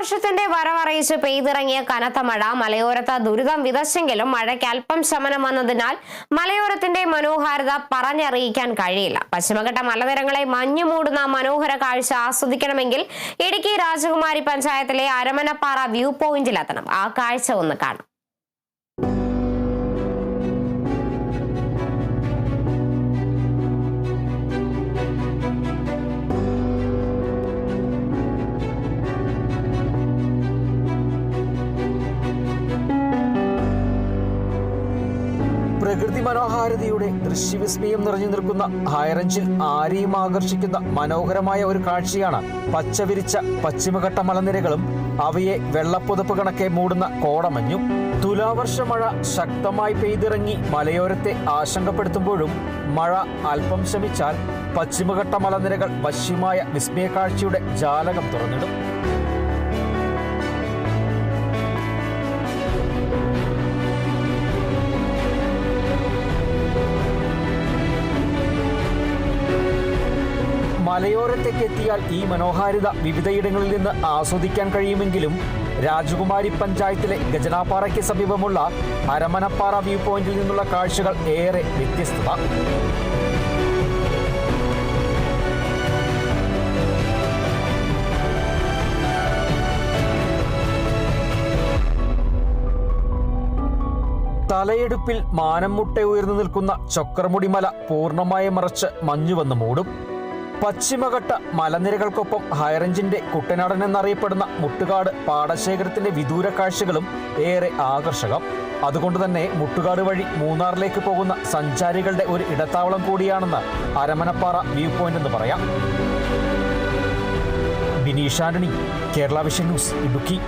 തുലാവർഷത്തിന്റെ വരവറിയിച്ച് പെയ്തിറങ്ങിയ കനത്ത മഴ മലയോരത്ത് ദുരിതം വിതച്ചെങ്കിലും മഴയ്ക്ക് അല്പം ശമനം വന്നതിനാൽ മലയോരത്തിന്റെ മനോഹാരിത പറഞ്ഞറിയിക്കാൻ കഴിയില്ല. പശ്ചിമഘട്ട മലനിരങ്ങളെ മഞ്ഞു മൂടുന്ന മനോഹര കാഴ്ച ആസ്വദിക്കണമെങ്കിൽ ഇടുക്കി രാജകുമാരി പഞ്ചായത്തിലെ അരമനപ്പാറ വ്യൂ പോയിന്റിലെത്തണം ആ കാഴ്ച ഒന്ന് കാണാം പ്രകൃതി മനോഹാരിതയുടെ ദൃശ്യവിസ്മയം നിറഞ്ഞു നിൽക്കുന്ന ഹൈറഞ്ചിൽ ആരെയും ആകർഷിക്കുന്ന മനോഹരമായ ഒരു കാഴ്ചയാണ് പച്ചവിരിച്ച പശ്ചിമഘട്ട മലനിരകളും. അവയെ വെള്ളപ്പുതപ്പ് കണക്കെ മൂടുന്ന കോടമഞ്ഞും തുലാവർഷ മഴ ശക്തമായി പെയ്തിറങ്ങി മലയോരത്തെ ആശങ്കപ്പെടുത്തുമ്പോഴും മഴ അല്പം ശമിച്ചാൽ പശ്ചിമഘട്ട മലനിരകൾ വശ്യമായ വിസ്മയക്കാഴ്ചയുടെ ജാലകം തുറന്നിടും. മലയോരത്തേക്ക് എത്തിയാൽ ഈ മനോഹാരിത വിവിധയിടങ്ങളിൽ നിന്ന് ആസ്വദിക്കാൻ കഴിയുമെങ്കിലും രാജകുമാരി പഞ്ചായത്തിലെ ഗജനാപ്പാറയ്ക്ക് സമീപമുള്ള അരമനപ്പാറ വ്യൂ പോയിന്റിൽ നിന്നുള്ള കാഴ്ചകൾ ഏറെ വ്യത്യസ്തത തലയെടുപ്പിൽ മാനം മുട്ട ഉയർന്നു നിൽക്കുന്ന ചക്രമുടിമല പൂർണമായി മറച്ച് മഞ്ഞു വന്ന് മൂടും. പശ്ചിമഘട്ട മലനിരകൾക്കൊപ്പം ഹൈറഞ്ചിന്റെ കുട്ടനാടൻ എന്നറിയപ്പെടുന്ന മുട്ടുകാട് പാടശേഖരത്തിന്റെ വിദൂര കാഴ്ചകളും ഏറെ ആകർഷകം. അതുകൊണ്ട് തന്നെ മുട്ടുകാട് വഴി മൂന്നാറിലേക്ക് പോകുന്ന സഞ്ചാരികളുടെ ഒരു ഇടത്താവളം കൂടിയാണെന്ന് അരമനപ്പാറ വ്യൂ പോയിന്റ് എന്ന് പറയാം. Bineesh Antony Kerala vision news Idukki.